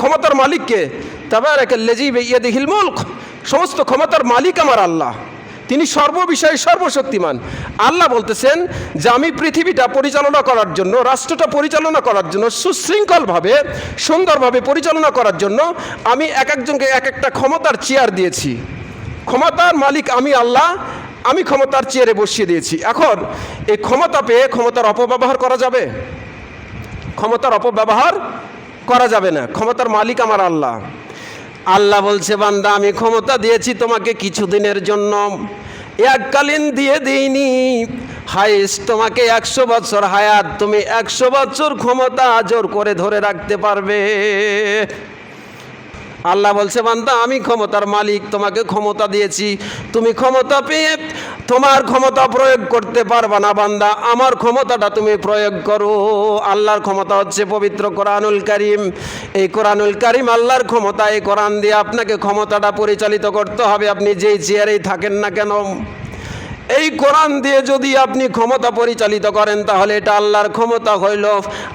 ক্ষমতার মালিককে তাবারাক লেজি বেইয়াদিহিল মুলক, সমস্ত ক্ষমতার মালিক আমার আল্লাহ। তিনি সর্ববিষয়ে সর্বশক্তিমান। আল্লাহ বলতেছেন যে আমি পৃথিবীটা পরিচালনা করার জন্য, রাষ্ট্রটা পরিচালনা করার জন্য, সুশৃঙ্খলভাবে, সুন্দরভাবে পরিচালনা করার জন্য আমি এক একজনকে এক একটা ক্ষমতার চেয়ার দিয়েছি। ক্ষমতার মালিক আমি আল্লাহ, আমি ক্ষমতার চেয়ারে বসিয়ে দিয়েছি। এখন এই ক্ষমতা পেয়ে ক্ষমতার অপব্যবহার করা যাবে? ক্ষমতার অপব্যবহার করা যাবে না। ক্ষমতার মালিক আমার আল্লাহ। আল্লাহ বলছে, বান্দা, আমি ক্ষমতা দিয়েছি তোমাকে কিছুদিনের জন্য। এককালীন দিয়ে দিইনি। হায়েস, তোমাকে একশো বছর হায়াত, তুমি একশো বছর ক্ষমতা জোর করে ধরে রাখতে পারবে। আল্লাহ বলছে, বান্দা, আমি ক্ষমতার মালিক, তোমাকে ক্ষমতা দিয়েছি। তুমি ক্ষমতা পেয়ে তোমার ক্ষমতা প্রয়োগ করতে পারবা না বান্দা। আমার ক্ষমতাটা তুমি প্রয়োগ করো। আল্লাহর ক্ষমতা হচ্ছে পবিত্র কোরআনুল কারিম। এই কোরআনুল কারিম আল্লাহর ক্ষমতা, এই কোরআন দিয়ে আপনাকে ক্ষমতাটা পরিচালিত করতে হবে। আপনি যেই চেয়ারেই থাকেন না কেন? এই কোরআন দিয়ে যদি আপনি ক্ষমতা পরিচালিত করেন, তাহলে এটা আল্লাহর ক্ষমতা হইল।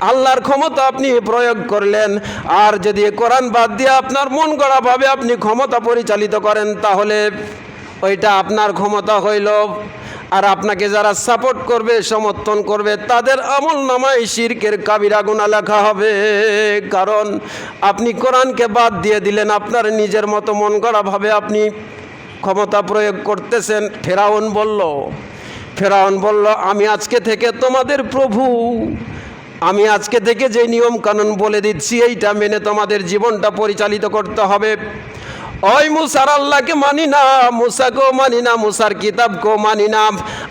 আল্লাহর ক্ষমতা আপনি প্রয়োগ করলেন। আর যদি কোরআন বাদ দিয়ে আপনার মন গড়াভাবে আপনি ক্ষমতা পরিচালিত করেন, তাহলে ওইটা আপনার ক্ষমতা হইল আর আপনাকে যারা সাপোর্ট করবে, সমর্থন করবে, তাদের আমল নামায় শিরকের কাবিরা গুণা লেখা হবে। কারণ আপনি কোরআনকে বাদ দিয়ে দিলেন, আপনার নিজের মতো মন গড়াভাবে আপনি ক্ষমতা প্রয়োগ করতেছেন। ফেরাউন বলল ফেরাউন বলল, আমি আজকে থেকে তোমাদের প্রভু। আমি আজকে থেকে যে নিয়ম কানুন বলে দিচ্ছি, এইটা মেনে তোমাদের জীবনটা পরিচালিত করতে হবে। ওই মুসার আল্লাহকে মানি না, মুসাকেও মানি না, মুসার কিতাবকেও মানি না।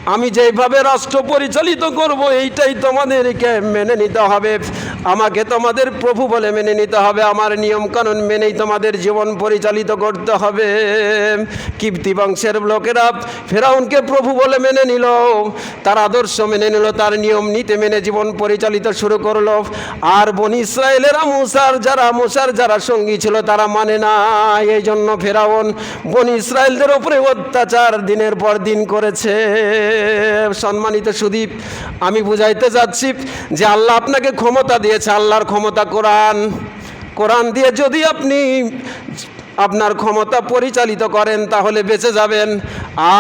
আমি যেভাবে রাষ্ট্র পরিচালিত করব, এইটাই তোমাদেরকে মেনে নিতে হবে। আমাকে তোমাদের প্রভু বলে মেনে নিতে হবে, আমার নিয়ম কানুন মেনেই তোমাদের জীবন পরিচালিত করতে হবে। কীর্তি বংশের লোকেরা ফেরাউনকে প্রভু বলে মেনে নিল, তার আদর্শ মেনে নিল, তার নিয়ম নীতি মেনে জীবন পরিচালিত শুরু করল। আর বনি ইসরায়েলেরা মুসার যারা মুসার যারা সঙ্গী ছিল তারা মানে না, এই জন্য ফেরাউন বনি ইসরায়েলদের উপরে অত্যাচার দিনের পর দিন করেছে। সম্মানিত সুদীপ, আমি বুঝাইতে যাচ্ছি যে আল্লাহ আপনাকে ক্ষমতা দিয়েছে আল্লাহর ক্ষমতা কোরআন। কোরআন দিয়ে যদি আপনি আপনার ক্ষমতা পরিচালিত করেন, তাহলে বেঁচে যাবেন।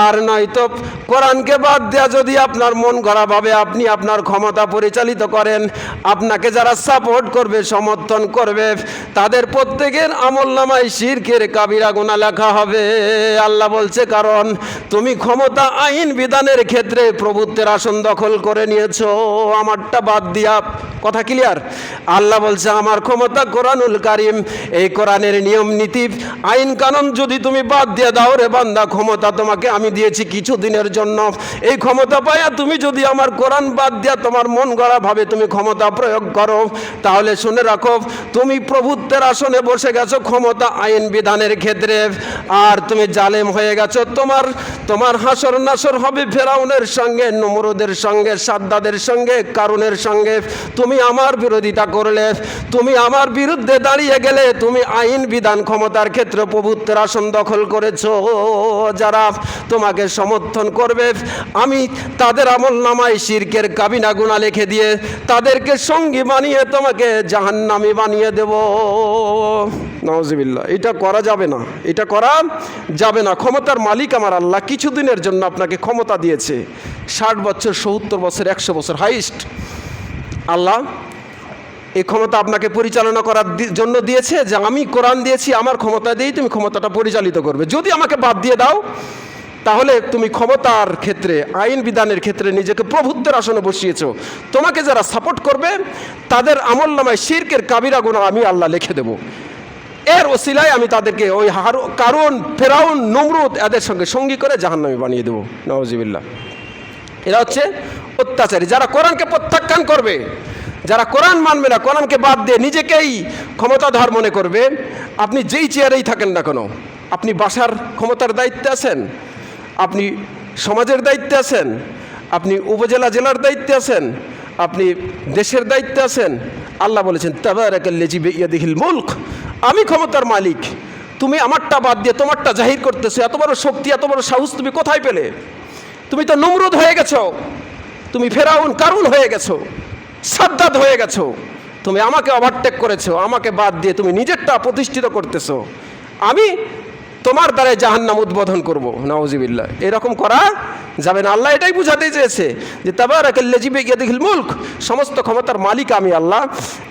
আর নয়তো কোরআনকে বাদ দেওয়া যদি আপনার মন গড়াভাবে আপনি আপনার ক্ষমতা পরিচালিত করেন। আপনাকে যারা সাপোর্ট করবে, সমর্থন করবে, তাদের প্রত্যেকের আমল নামায় শিরকের কাবিরা গোনা লেখা হবে। আল্লাহ বলছে, কারণ তুমি ক্ষমতা আইন বিধানের ক্ষেত্রে প্রভুত্বের আসন দখল করে নিয়েছো। আমারটা বাদ দিয়া, কথা ক্লিয়ার আল্লাহ বলছে, আমার ক্ষমতা কোরআনুল কারিম, এই কোরআনের নিয়ম নীতি আইন কানুন যদি তুমি বাদ দিয়ে দাও রে বান্দা, ক্ষমতা তোমাকে আমি দিয়েছি কিছু দিনের জন্য। এই ক্ষমতা পাইয়া তুমি যদি আমার কোরআন বাদ দিয়া তোমার মন গড়া ভাবে তুমি ক্ষমতা প্রয়োগ করো, তাহলে শুনে রাখো, তুমি প্রভুত্বের আসনে বসে গেছো ক্ষমতা আইন বিধানের ক্ষেত্রে। আর তুমি জালেম হয়ে গেছো, তোমার তোমার হাসর নাসর হবে ফেরাউনের সঙ্গে, নমরুদের সঙ্গে, সাদ্দাদের সঙ্গে, কারুনের সঙ্গে। তুমি আমার বিরোধিতা করলে, তুমি আমার বিরুদ্ধে দাঁড়িয়ে গেলে, তুমি আইন বিধান ক্ষমতার ক্ষেত্রে প্রভুত্বের আসন দখল করেছ। যারা তোমাকে সমর্থন করবে, আমি তাদের আমল নামায় শিরকের কাবিনা গুণা লিখে দিয়ে তাদেরকে সঙ্গী বানিয়ে তোমাকে জাহান্নামি বানিয়ে দেব। নওয়াজিবিল্লা এটা করা যাবে না, এটা করা যাবে না। ক্ষমতার মালিক আমার আল্লাহ কিছুদিনের জন্য আপনাকে ক্ষমতা দিয়েছে। ষাট বছর, সত্তর বছর, একশো বছর হাইস্ট আল্লাহ এই ক্ষমতা আপনাকে পরিচালনা করার জন্য দিয়েছে যে আমি কোরআন দিয়েছি, আমার ক্ষমতা দিয়েই তুমি ক্ষমতাটা পরিচালিত করবে। যদি আমাকে বাদ দিয়ে দাও, তাহলে তুমি ক্ষমতার ক্ষেত্রে, আইন বিধানের ক্ষেত্রে নিজেকে প্রভুত্বের আসনে বসিয়েছ। তোমাকে যারা সাপোর্ট করবে, তাদের আমল নামায় শিরকের কাবিরা গুণা আমি আল্লাহ লিখে দেবো। এর ওসিলায় আমি তাদেরকে ওই হারু কারণ ফেরাউন, নমরুদ এদের সঙ্গে সঙ্গী করে জাহান্নামি বানিয়ে দেবো। নওয়াজিবিল্লাহ এরা হচ্ছে অত্যাচারী। যারা কোরআনকে প্রত্যাখ্যান করবে যারা কোরআন মানবে না, কোরআনকে বাদ দিয়ে নিজেকেই ক্ষমতাধর মনে করবে, আপনি যেই চেয়ারেই থাকেন না কেন, আপনি বাসার ক্ষমতার দায়িত্বে আছেন, আপনি সমাজের দায়িত্বে আছেন, আপনি উপজেলা জেলার দায়িত্বে আছেন, আপনি দেশের দায়িত্বে আছেন, আল্লাহ বলেছেন তাবারাকাল্লেজি বেয়াদিহিল মুলক আমি ক্ষমতার মালিক, তুমি আমারটা বাদ দিয়ে তোমারটা জাহির করতেছো, এত বড় শক্তি, এত বড় সাহস তুমি কোথায় পেলে? তুমি তো নমরুদ হয়ে গেছো, তুমি ফেরাউন, কারুন হয়ে গেছো। সাদ্দাদ হয়ে গেছো। তুমি আমাকে ওভারটেক করেছ, আমাকে বাদ দিয়ে তুমি নিজেরটা প্রতিষ্ঠিত করতেছো। আমি তোমার দ্বারা জাহান্নাম উদ্বোধন করব। নওয়াজিবিল্লা এরকম করা যাবে না। আল্লাহ এটাই বুঝাতে চেয়েছে যে তাবারাকাল্লাজিবে ইয়াদিহিল মুলক, সমস্ত ক্ষমতার মালিক আমি আল্লাহ।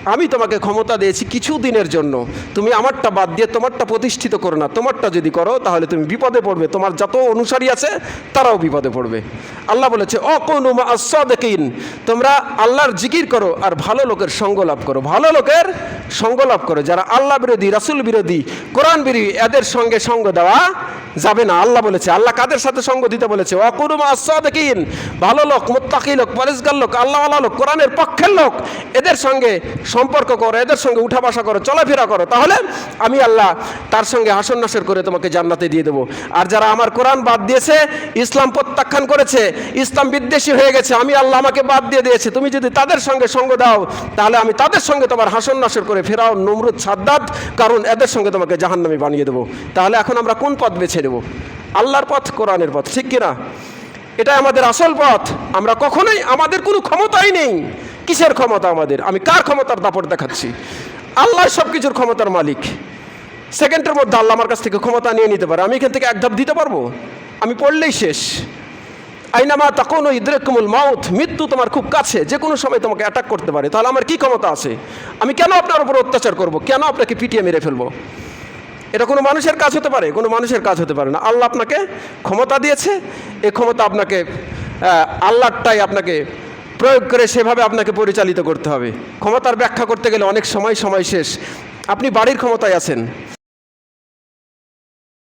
আমি তোমাকে ক্ষমতা দিয়েছি কিছু দিনের জন্য। তুমি আমারটা বাদ দিয়ে তোমারটা প্রতিষ্ঠিত করো না। তোমারটা যদি করো, তাহলে তুমি বিপদে পড়বে। তোমার যত অনুসারী আছে, তারাও বিপদে পড়বে। আল্লাহ বলেছে অকনুমা আসাদিন তোমরা আল্লাহর জিকির করো আর ভালো লোকের সঙ্গ লাভ করো। ভালো লোকের সঙ্গ লাভ করো যারা আল্লাহ বিরোধী রাসুল বিরোধী কোরআন বিরোধী এদের সঙ্গে সঙ্গ দেওয়া যাবে না, আল্লাহ বলেছে, আল্লাহ কাদের সাথে সঙ্গ দিতে বলেছে? অকুরুমা আসাদিন ভালো লোক, মোত্তাকি লোক, পরিষ্কার লোক আল্লাহ লোক, কোরআনের পক্ষের লোক, এদের সঙ্গে সম্পর্ক করো, এদের সঙ্গে উঠা বসা করো, চলাফেরা করো। তাহলে আমি আল্লাহ তার সঙ্গে হাসন নাসর করে তোমাকে জান্নাতে দিয়ে দেবো। আর যারা আমার কোরআন বাদ দিয়েছে, ইসলাম প্রত্যাখ্যান করেছে, ইসলাম বিদ্বেষী হয়ে গেছে, আমি আল্লাহ আমাকে বাদ দিয়ে দিয়েছে, তুমি যদি তাদের সঙ্গে সঙ্গ দাও, তাহলে আমি তাদের সঙ্গে তোমার হাসন নাসর করে ফেরাও, নমরুদ সাদ্দাত, কারণ এদের সঙ্গে তোমাকে জাহান্নামি বানিয়ে দেবো। তাহলে এখন আমরা কোন পথ বেছে নেব আল্লাহর পথ, কোরআনের পথ, ঠিক কিনা? এটা আমাদের আসল পথ। আমরা কখনোই আমাদের কোনো ক্ষমতাই নেই। কিসের ক্ষমতা আমাদের? আমি কার ক্ষমতার দাপট দেখাচ্ছি? আল্লাহ সব কিছুর ক্ষমতার মালিক। সেকেন্ডের মধ্যে আল্লাহ আমার কাছ থেকে ক্ষমতা নিয়ে নিতে পারে। আমি এখান থেকে এক ধাপ দিতে পারব? আমি পড়লেই শেষ। আইনামা তখন ইদ্রেকুমুল মাউথ মৃত্যু তোমার খুব কাছে। যে কোনো সময় তোমাকে অ্যাটাক করতে পারে। তাহলে আমার কি ক্ষমতা আছে? আমি কেন আপনার উপর অত্যাচার করব? কেন আপনাকে পিটিয়ে মেরে ফেলব? এটা কোনো মানুষের কাজ হতে পারে, কোনো মানুষের কাজ হতে পারে না। আল্লাহ আপনাকে ক্ষমতা দিয়েছে, এ ক্ষমতা আপনাকে আল্লাহটাই আপনাকে প্রয়োগ করে সেভাবে আপনাকে পরিচালিত করতে হবে। ক্ষমতার ব্যাখ্যা করতে গেলে অনেক সময় সময় শেষ। আপনি বাড়ির ক্ষমতায় আছেন।